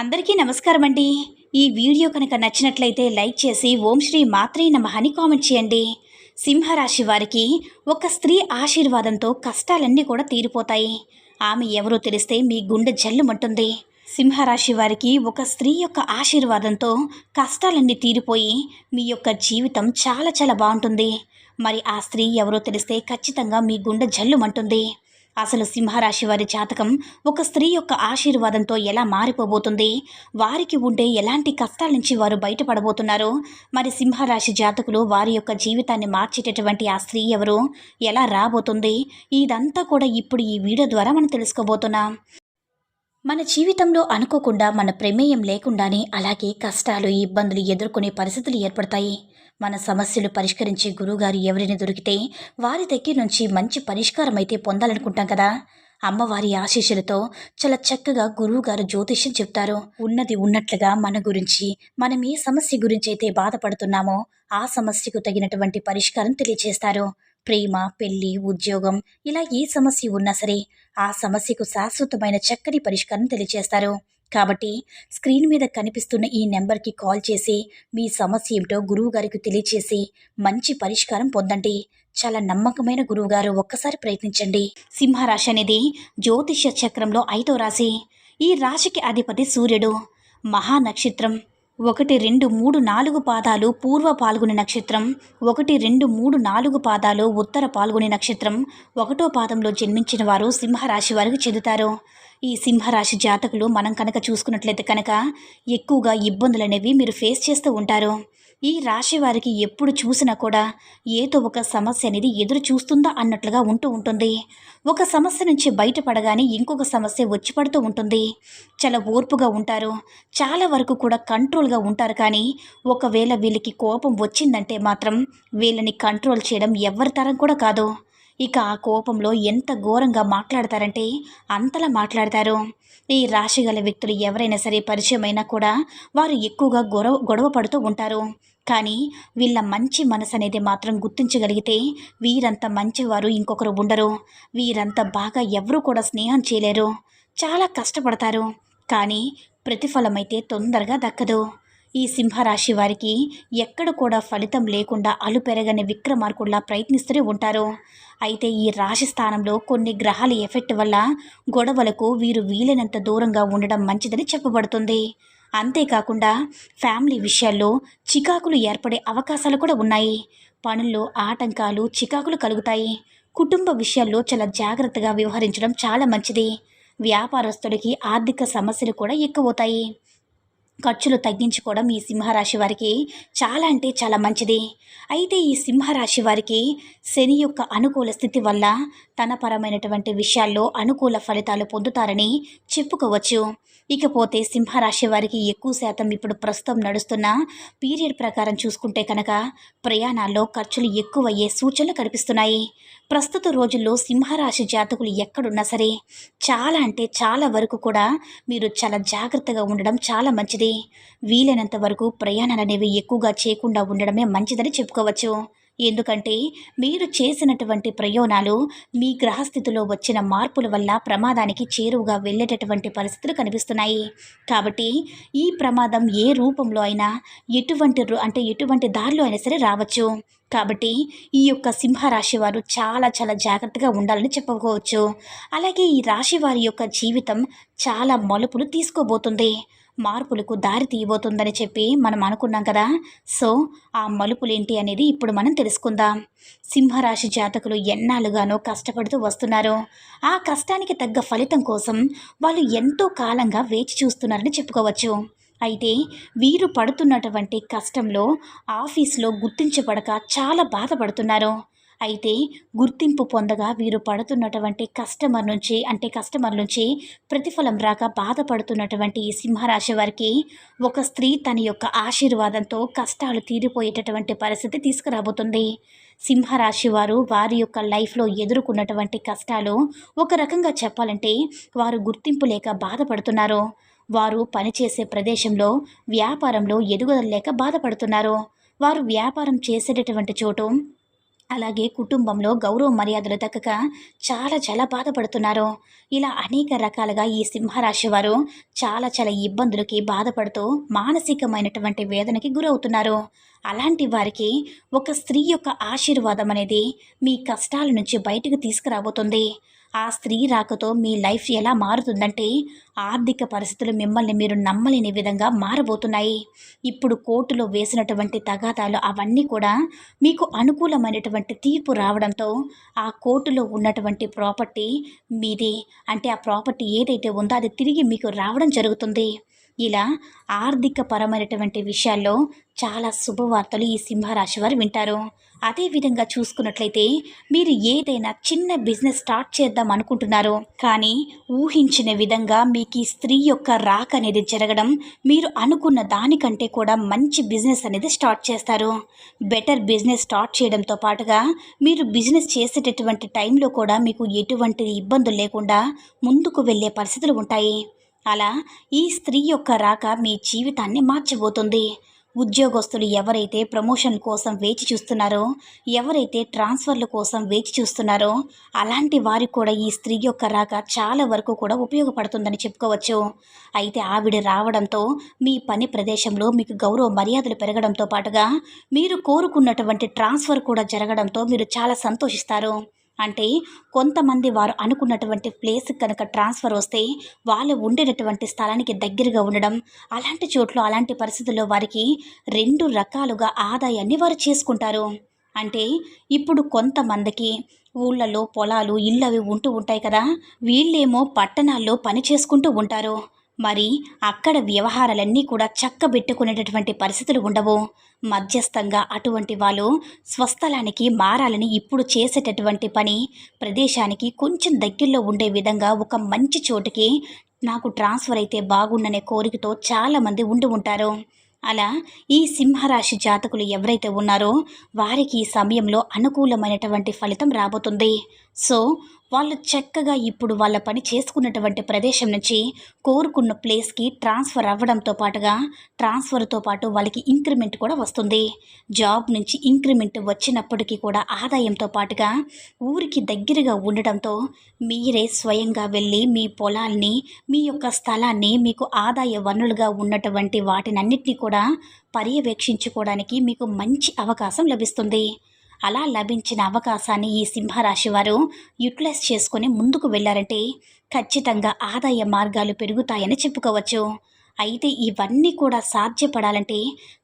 అందరికీ నమస్కారం అండి ఈ వీడియో కనుక నచ్చినట్లయితే లైక్ చేసి ఓం శ్రీ మాత్రే నమ అని కామెంట్ చేయండి. సింహరాశి వారికి ఒక స్త్రీ ఆశీర్వాదంతో కష్టాలన్నీ కూడా తీరిపోతాయి. ఆమె ఎవరో తెలిస్తే మీ గుండె జల్లుమంటుంది. సింహరాశి వారికి ఒక స్త్రీ యొక్క ఆశీర్వాదంతో కష్టాలన్నీ తీరిపోయి మీ యొక్క జీవితం చాలా చాలా బాగుంటుంది. మరి ఆ స్త్రీ ఎవరో తెలిస్తే ఖచ్చితంగా మీ గుండె జల్లుమంటుంది. అసలు సింహరాశి వారి జాతకం ఒక స్త్రీ యొక్క ఆశీర్వాదంతో ఎలా మారిపోబోతుంది? వారికి ఉండే ఎలాంటి కష్టాల నుంచి వారు బయటపడబోతున్నారు? మరి సింహరాశి జాతకులు వారి యొక్క జీవితాన్ని మార్చేటటువంటి ఆ స్త్రీ ఎవరు? ఎలా రాబోతుంది? ఇదంతా కూడా ఇప్పుడు ఈ వీడియో ద్వారా మనం తెలుసుకోబోతున్నాం. మన జీవితంలో అనుకోకుండా మన ప్రమేయం లేకుండానే అలాగే కష్టాలు ఇబ్బందులు ఎదుర్కొనే పరిస్థితులు ఏర్పడతాయి. మన సమస్యలు పరిష్కరించే గురువుగారు ఎవరిని దొరికితే వారి దగ్గర నుంచి మంచి పరిష్కారం అయితే పొందాలనుకుంటాం కదా. అమ్మవారి ఆశీస్సులతో చాలా చక్కగా గురువుగారు జ్యోతిష్యం చెప్తారు. ఉన్నది ఉన్నట్లుగా మన గురించి మనం ఏ సమస్య గురించి అయితే బాధపడుతున్నామో ఆ సమస్యకు తగినటువంటి పరిష్కారం తెలియజేస్తారు ప్రేమ పెళ్ళి ఉద్యోగం ఇలా ఏ సమస్య ఉన్నా సరే ఆ సమస్యకు శాశ్వతమైన చక్కని పరిష్కారం తెలియజేస్తారు కాబట్టి స్క్రీన్ మీద కనిపిస్తున్న ఈ నెంబర్కి కాల్ చేసి మీ సమస్య ఏమిటో గురువు గారికి తెలియచేసి మంచి పరిష్కారం పొందండి. చాలా నమ్మకమైన గురువుగారు ఒక్కసారి ప్రయత్నించండి. సింహరాశి అనేది జ్యోతిష్య చక్రంలో ఐదో రాశి. ఈ రాశికి అధిపతి సూర్యుడు. మహా నక్షత్రం. ఒకటి రెండు మూడు నాలుగు పాదాలు పూర్వ పాల్గొని నక్షత్రం ఒకటి రెండు మూడు నాలుగు పాదాలు ఉత్తర పాల్గొని నక్షత్రం ఒకటో పాదంలో జన్మించిన వారు సింహరాశి వారికి చెందుతారు. ఈ సింహరాశి జాతకులు మనం కనుక చూసుకున్నట్లయితే కనుక ఎక్కువగా ఇబ్బందులు అనేవి మీరు ఫేస్ చేస్తూ ఉంటారు. ఈ రాశి వారికి ఎప్పుడు చూసినా కూడా ఏదో ఒక సమస్య అనేది ఎదురు చూస్తుందా అన్నట్లుగా ఉంటూ ఉంటుంది. ఒక సమస్య నుంచి బయటపడగానే ఇంకొక సమస్య వచ్చి పడుతూ ఉంటుంది. చాలా ఓర్పుగా ఉంటారు. చాలా వరకు కూడా కంట్రోల్గా ఉంటారు కానీ ఒకవేళ వీళ్ళకి కోపం వచ్చిందంటే మాత్రం వీళ్ళని కంట్రోల్ చేయడం ఎవరి తరం కూడా కాదు. ఇక ఆ కోపంలో ఎంత ఘోరంగా మాట్లాడతారంటే అంతలా మాట్లాడతారు. ఈ రాశి గల వ్యక్తులు ఎవరైనా సరే పరిచయం అయినా కూడా వారు ఎక్కువగా గొడవ గొడవ పడుతూ ఉంటారు. కానీ వీళ్ళ మంచి మనసు అనేది మాత్రం గుర్తించగలిగితే వీరంత మంచివారు ఇంకొకరు ఉండరు. వీరంత బాగా ఎవరు కూడా స్నేహం చేయలేరు. చాలా కష్టపడతారు. కానీ ప్రతిఫలమైతే తొందరగా దక్కదు. ఈ సింహరాశి వారికి ఎక్కడ కూడా ఫలితం లేకుండా అలుపెరగని విక్రమార్కుల్లా ప్రయత్నిస్తూనే ఉంటారు. అయితే ఈ రాశి స్థానంలో కొన్ని గ్రహాల ఎఫెక్ట్ వల్ల గొడవలకు వీరు వీలైనంత దూరంగా ఉండడం మంచిదని చెప్పబడుతుంది. అంతేకాకుండా ఫ్యామిలీ విషయాల్లో చికాకులు ఏర్పడే అవకాశాలు కూడా ఉన్నాయి. పనుల్లో ఆటంకాలు చికాకులు కలుగుతాయి. కుటుంబ విషయాల్లో చాలా జాగ్రత్తగా వ్యవహరించడం చాలా మంచిది. వ్యాపారస్తుడికి ఆర్థిక సమస్యలు కూడా ఎక్కువవుతాయి. ఖర్చులు తగ్గించుకోవడం ఈ సింహరాశి వారికి చాలా అంటే చాలా మంచిది. అయితే ఈ సింహరాశి వారికి శని యొక్క అనుకూల స్థితి వల్ల తన పరమైనటువంటి విషయాల్లో అనుకూల ఫలితాలు పొందుతారని చెప్పుకోవచ్చు. ఇకపోతే సింహరాశి వారికి ఎక్కువ శాతం ఇప్పుడు ప్రస్తుతం నడుస్తున్న పీరియడ్ ప్రకారం చూసుకుంటే కనుక ప్రయాణాల్లో ఖర్చులు ఎక్కువయ్యే సూచనలు కనిపిస్తున్నాయి. ప్రస్తుత రోజుల్లో సింహరాశి జాతకులు ఎక్కడున్నా సరే చాలా అంటే చాలా వరకు కూడా మీరు చాలా జాగ్రత్తగా ఉండడం చాలా మంచిది. వీలైనంత వరకు ప్రయాణాలు అనేవి ఎక్కువగా చేయకుండా ఉండడమే మంచిదని చెప్పుకోవచ్చు. ఎందుకంటే మీరు చేసినటువంటి ప్రయోజనాలు మీ గ్రహస్థితిలో వచ్చిన మార్పుల వల్ల ప్రమాదానికి చేరువుగా వెళ్ళేటటువంటి పరిస్థితులు కనిపిస్తున్నాయి. కాబట్టి ఈ ప్రమాదం ఏ రూపంలో అయినా ఎటువంటి అంటే ఎటువంటి దారిలో అయినా సరే రావచ్చు. కాబట్టి ఈ యొక్క సింహరాశి వారు చాలా చాలా జాగ్రత్తగా ఉండాలని చెప్పుకోవచ్చు. అలాగే ఈ రాశి వారి యొక్క జీవితం చాలా మలుపులు తీసుకోబోతుంది. మార్పులకు దారి తీయబోతుందని చెప్పి మనం అనుకున్నాం కదా. సో ఆ మలుపులేంటి అనేది ఇప్పుడు మనం తెలుసుకుందాం. సింహరాశి జాతకులు ఎన్నాళ్ళుగానో కష్టపడుతూ వస్తున్నారు. ఆ కష్టానికి తగ్గ ఫలితం కోసం వాళ్ళు ఎంతో కాలంగా వేచి చూస్తున్నారని చెప్పుకోవచ్చు. అయితే వీరు పడుతున్నటువంటి కష్టంలో ఆఫీస్లో గుర్తించబడక చాలా బాధపడుతున్నారు. అయితే గుర్తింపు పొందగా వీరు పడుతున్నటువంటి కస్టమర్ నుంచి అంటే కస్టమర్ నుంచి ప్రతిఫలం రాక బాధపడుతున్నటువంటి ఈ సింహరాశి వారికి ఒక స్త్రీ తన యొక్క ఆశీర్వాదంతో కష్టాలు తీరిపోయేటటువంటి పరిస్థితి తీసుకురాబోతుంది. సింహరాశి వారు వారి యొక్క లైఫ్లో ఎదుర్కొన్నటువంటి కష్టాలు ఒక రకంగా చెప్పాలంటే వారు గుర్తింపు లేక బాధపడుతున్నారు. వారు పనిచేసే ప్రదేశంలో వ్యాపారంలో ఎదుగుదల లేక బాధపడుతున్నారు. వారు వ్యాపారం చేసేటటువంటి చోటు అలాగే కుటుంబంలో గౌరవ మర్యాదలు దక్కక చాలా చాలా బాధపడుతున్నారు. ఇలా అనేక రకాలుగా ఈ సింహరాశి వారు చాలా చాలా ఇబ్బందులకి బాధపడుతూ మానసికమైనటువంటి వేదనకి గురవుతున్నారు. అలాంటి వారికి ఒక స్త్రీ యొక్క ఆశీర్వాదం అనేది మీ కష్టాల నుంచి బయటకు తీసుకురాబోతుంది. ఆ స్త్రీ రాకతో మీ లైఫ్ ఎలా మారుతుందంటే ఆర్థిక పరిస్థితులు మిమ్మల్ని మీరు నమ్మలేని విధంగా మారబోతున్నాయి. ఇప్పుడు కోర్టులో వేసినటువంటి తగాదాలు అవన్నీ కూడా మీకు అనుకూలమైనటువంటి తీర్పు రావడంతో ఆ కోర్టులో ఉన్నటువంటి ప్రాపర్టీ మీది అంటే ఆ ప్రాపర్టీ ఏదైతే ఉందో అది తిరిగి మీకు రావడం జరుగుతుంది. ఇలా ఆర్థిక పరమైనటువంటి విషయాల్లో చాలా శుభవార్తలు ఈ సింహరాశి వారు వింటారు అదేవిధంగా చూసుకున్నట్లయితే మీరు ఏదైనా చిన్న బిజినెస్ స్టార్ట్ చేద్దాం అనుకుంటున్నారు. కానీ ఊహించిన విధంగా మీకు ఈ స్త్రీ యొక్క రాక్ అనేది జరగడం మీరు అనుకున్న దానికంటే కూడా మంచి బిజినెస్ అనేది స్టార్ట్ చేస్తారు. బెటర్ బిజినెస్ స్టార్ట్ చేయడంతో పాటుగా మీరు బిజినెస్ చేసేటటువంటి టైంలో కూడా మీకు ఎటువంటి ఇబ్బందులు లేకుండా ముందుకు వెళ్ళే పరిస్థితులు ఉంటాయి. అలా ఈ స్త్రీ యొక్క రాక మీ జీవితాన్ని మార్చబోతుంది ఉద్యోగస్తులు ఎవరైతే ప్రమోషన్ కోసం వేచి చూస్తున్నారో ఎవరైతే ట్రాన్స్ఫర్ల కోసం వేచి చూస్తున్నారో అలాంటి వారికి కూడా ఈ స్త్రీ యొక్క రాక చాలా వరకు కూడా ఉపయోగపడుతుందని చెప్పుకోవచ్చు. అయితే ఆవిడ రావడంతో మీ పని ప్రదేశంలో మీకు గౌరవ మర్యాదలు పెరగడంతో పాటుగా మీరు కోరుకున్నటువంటి ట్రాన్స్ఫర్ కూడా జరగడంతో మీరు చాలా సంతోషిస్తారు. అంటే కొంతమంది వారు అనుకున్నటువంటి ప్లేస్ కనుక ట్రాన్స్ఫర్ వస్తే వాళ్ళు ఉండేటటువంటి స్థలానికి దగ్గరగా ఉండడం అలాంటి చోట్ల అలాంటి పరిస్థితుల్లో వారికి రెండు రకాలుగా ఆదాయాన్ని వారు చేసుకుంటారు. అంటే ఇప్పుడు కొంతమందికి ఊళ్ళలో పొలాలు ఇళ్ళు అవి ఉంటూ ఉంటాయి కదా వీళ్ళేమో పట్టణాల్లో పని చేసుకుంటూ ఉంటారు. మరి అక్కడ వ్యవహారాలన్నీ కూడా చక్కబెట్టుకునేటటువంటి పరిస్థితులు ఉండవు. మధ్యస్థంగా అటువంటి వాళ్ళు స్వస్థలానికి మారాలని ఇప్పుడు చేసేటటువంటి పని ప్రదేశానికి కొంచెం దగ్గరలో ఉండే విధంగా ఒక మంచి చోటుకి నాకు ట్రాన్స్ఫర్ అయితే బాగుండనే కోరికతో చాలామంది ఉండి ఉంటారు. అలా ఈ సింహరాశి జాతకులు ఎవరైతే ఉన్నారో వారికి ఈ సమయంలో అనుకూలమైనటువంటి ఫలితం రాబోతుంది. సో వాళ్ళు చక్కగా ఇప్పుడు వాళ్ళ పని చేసుకున్నటువంటి ప్రదేశం నుంచి కోరుకున్న ప్లేస్కి ట్రాన్స్ఫర్ అవ్వడంతో పాటుగా ట్రాన్స్ఫర్తో పాటు వాళ్ళకి ఇంక్రిమెంట్ కూడా వస్తుంది. జాబ్ నుంచి ఇంక్రిమెంట్ వచ్చినప్పటికీ కూడా ఆదాయంతో పాటుగా ఊరికి దగ్గరగా ఉండడంతో మీరే స్వయంగా వెళ్ళి మీ పొలాల్ని మీ యొక్క స్థలాన్ని మీకు ఆదాయ వనరులుగా ఉన్నటువంటి వాటినన్నిటినీ కూడా పర్యవేక్షించుకోవడానికి మీకు మంచి అవకాశం లభిస్తుంది. అలా లభించిన అవకాశాన్ని ఈ సింహరాశి వారు యూటిలైజ్ చేసుకొని ముందుకు వెళ్ళారంటే ఖచ్చితంగా ఆదాయ మార్గాలు పెరుగుతాయని చెప్పుకోవచ్చు. అయితే ఇవన్నీ కూడా సాధ్యపడాలంటే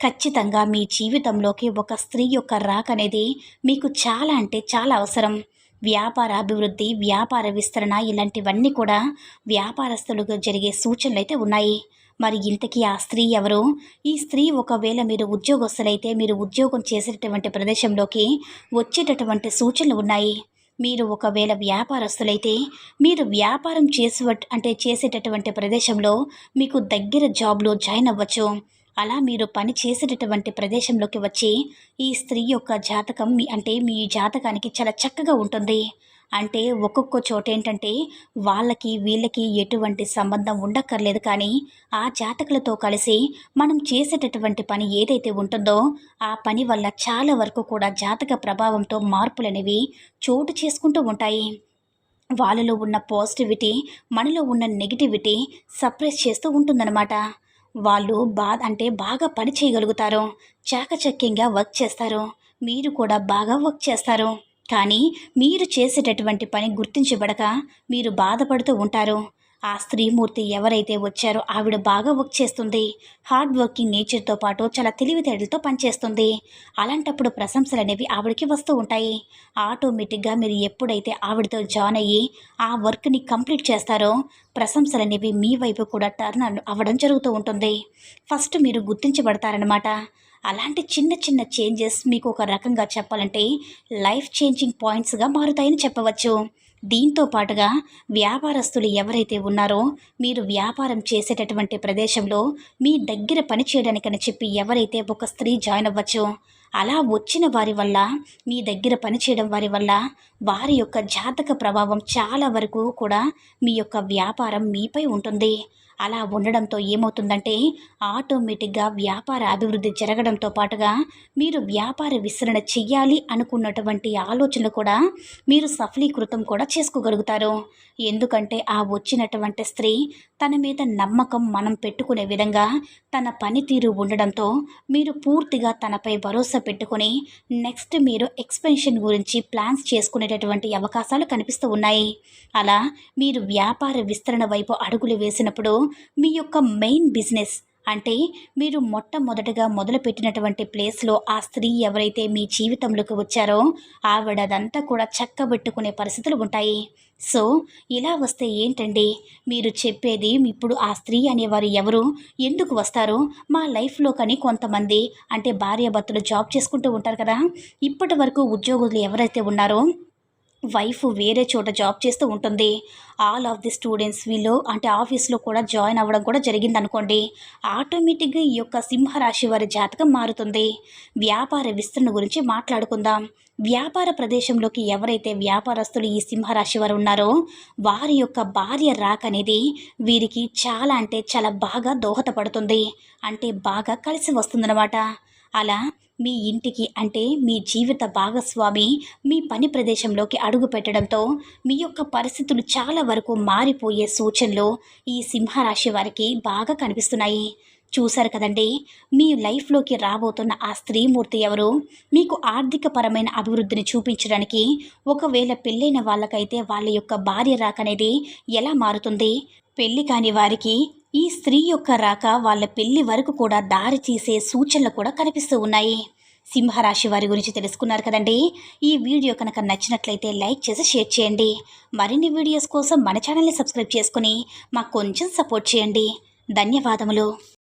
ఖచ్చితంగా మీ జీవితంలోకి ఒక స్త్రీ యొక్క రాక అనేది మీకు చాలా అంటే చాలా అవసరం. వ్యాపార అభివృద్ధి వ్యాపార విస్తరణ ఇలాంటివన్నీ కూడా వ్యాపారస్తులుగా జరిగే సూచనలు అయితే ఉన్నాయి. మరి ఇంతకీ ఆ స్త్రీ ఎవరు? ఈ స్త్రీ ఒకవేళ మీరు ఉద్యోగస్తులైతే మీరు ఉద్యోగం చేసేటటువంటి ప్రదేశంలోకి వచ్చేటటువంటి సూచనలు ఉన్నాయి. మీరు ఒకవేళ వ్యాపారస్తులైతే మీరు వ్యాపారం చేసే అంటే చేసేటటువంటి ప్రదేశంలో మీకు దగ్గర జాబ్లో జాయిన్ అవ్వచ్చు. అలా మీరు పని చేసేటటువంటి ప్రదేశంలోకి వచ్చి ఈ స్త్రీ యొక్క జాతకం మీ అంటే మీ జాతకానికి చాలా చక్కగా ఉంటుంది. అంటే ఒక్కొక్క చోట ఏంటంటే వాళ్ళకి వీళ్ళకి ఎటువంటి సంబంధం ఉండక్కర్లేదు కానీ ఆ జాతకులతో కలిసి మనం చేసేటటువంటి పని ఏదైతే ఉంటుందో ఆ పని వల్ల చాలా వరకు కూడా జాతక ప్రభావంతో మార్పులు అనేవి చోటు చేసుకుంటూ ఉంటాయి. వాళ్ళలో ఉన్న పాజిటివిటీ మనలో ఉన్న నెగిటివిటీ సప్రెస్ చేస్తూ ఉంటుందన్నమాట. వాళ్ళు బా అంటే బాగా పని చేయగలుగుతారు. చాకచక్యంగా వర్క్ చేస్తారు. మీరు కూడా బాగా వర్క్ చేస్తారు. కానీ మీరు చేసేటటువంటి పని గుర్తించబడక మీరు బాధపడుతూ ఉంటారు. ఆ స్త్రీమూర్తి ఎవరైతే వచ్చారో ఆవిడ బాగా వర్క్ చేస్తుంది. హార్డ్ వర్కింగ్ నేచర్తో పాటు చాలా తెలివితేటలతో పనిచేస్తుంది. అలాంటప్పుడు ప్రశంసలు అనేవి ఆవిడకి వస్తూ ఉంటాయి. ఆటోమేటిక్గా మీరు ఎప్పుడైతే ఆవిడతో జాయిన్ అయ్యి ఆ వర్క్ని కంప్లీట్ చేస్తారో ప్రశంసలు అనేవి మీ వైపు కూడా టర్న్ అవ్వడం జరుగుతూ ఉంటుంది. ఫస్ట్ మీరు గుర్తించబడతారనమాట అలాంటి చిన్న చిన్న చేంజెస్ మీకు ఒక రకంగా చెప్పాలంటే లైఫ్ చేంజింగ్ పాయింట్స్గా మారుతాయని చెప్పవచ్చు. దీంతో పాటుగా వ్యాపారస్తులు ఎవరైతే ఉన్నారో మీరు వ్యాపారం చేసేటటువంటి ప్రదేశంలో మీ దగ్గర పని చేయడానికని చెప్పి ఎవరైతే ఒక స్త్రీ జాయిన్ అవ్వచ్చు అలా వచ్చిన వారి వల్ల మీ దగ్గర పనిచేయడం వారి వల్ల వారి యొక్క జాతక ప్రభావం చాలా వరకు కూడా మీ యొక్క వ్యాపారం మీపై ఉంటుంది. అలా ఉండడంతో ఏమవుతుందంటే ఆటోమేటిక్గా వ్యాపార అభివృద్ధి జరగడంతో పాటుగా మీరు వ్యాపార విస్తరణ చెయ్యాలి అనుకున్నటువంటి ఆలోచనలు కూడా మీరు సఫలీకృతం కూడా చేసుకోగలుగుతారు. ఎందుకంటే ఆ వచ్చినటువంటి స్త్రీ తన మీద నమ్మకం మనం పెట్టుకునే విధంగా తన పనితీరు ఉండడంతో మీరు పూర్తిగా తనపై భరోసా పెట్టుకుని నెక్స్ట్ మీరు ఎక్స్పెన్షన్ గురించి ప్లాన్స్ చేసుకునేటటువంటి అవకాశాలు కనిపిస్తూ ఉన్నాయి. అలా మీరు వ్యాపార విస్తరణ వైపు అడుగులు వేసినప్పుడు మీ యొక్క మెయిన్ బిజినెస్ అంటే మీరు మొట్టమొదటగా మొదలుపెట్టినటువంటి ప్లేస్లో ఆ స్త్రీ ఎవరైతే మీ జీవితంలోకి వచ్చారో ఆవిడదంతా కూడా చక్కబెట్టుకునే పరిస్థితులు ఉంటాయి. సో ఇలా వస్తే ఏంటండి? మీరు చెప్పేది ఇప్పుడు ఆ స్త్రీ అనేవారు ఎవరు? ఎందుకు వస్తారు? మా లైఫ్లో కానీ కొంతమంది అంటే భార్యాభర్తలు జాబ్ చేసుకుంటూ ఉంటారు కదా. ఇప్పటి వరకు ఉద్యోగులు ఎవరైతే ఉన్నారో వైఫ్ వేరే చోట జాబ్ చేస్తూ ఉంటుంది. ఆల్ ఆఫ్ ది స్టూడెంట్స్ వీళ్ళు అంటే ఆఫీస్లో కూడా జాయిన్ అవ్వడం కూడా జరిగింది అనుకోండి ఆటోమేటిక్గా ఈ యొక్క సింహరాశి వారి జాతకం మారుతుంది. వ్యాపార విస్తరణ గురించి మాట్లాడుకుందాం. వ్యాపార ప్రదేశంలోకి ఎవరైతే వ్యాపారస్తులు ఈ సింహరాశి వారు ఉన్నారో వారి యొక్క భార్య రాక అనేది వీరికి చాలా అంటే చాలా బాగా దోహదపడుతుంది. అంటే బాగా కలిసి వస్తుందన్నమాట. అలా మీ ఇంటికి అంటే మీ జీవిత భాగస్వామి మీ పని ప్రదేశంలోకి అడుగు పెట్టడంతో మీ యొక్క పరిస్థితులు చాలా వరకు మారిపోయే సూచనలు ఈ సింహరాశి వారికి బాగా కనిపిస్తున్నాయి. చూశారు కదండి మీ లైఫ్లోకి రాబోతున్న ఆ స్త్రీమూర్తి ఎవరు? మీకు ఆర్థికపరమైన అభివృద్ధిని చూపించడానికి ఒకవేళ పెళ్ళైన వాళ్ళకైతే వాళ్ళ యొక్క భార్య రాకనేది ఎలా మారుతుంది? పెళ్ళి కాని వారికి ఈ స్త్రీ యొక్క రాక వాళ్ళ పెళ్ళి వరకు కూడా దారి తీసే సూచనలు కూడా కనిపిస్తూ ఉన్నాయి. సింహరాశి వారి గురించి తెలుసుకున్నారు కదండి? ఈ వీడియో కనుక నచ్చినట్లయితే లైక్ చేసి షేర్ చేయండి. మరిన్ని వీడియోస్ కోసం మన ఛానల్ని సబ్స్క్రైబ్ చేసుకుని మాకు కొంచెం సపోర్ట్ చేయండి. ధన్యవాదములు.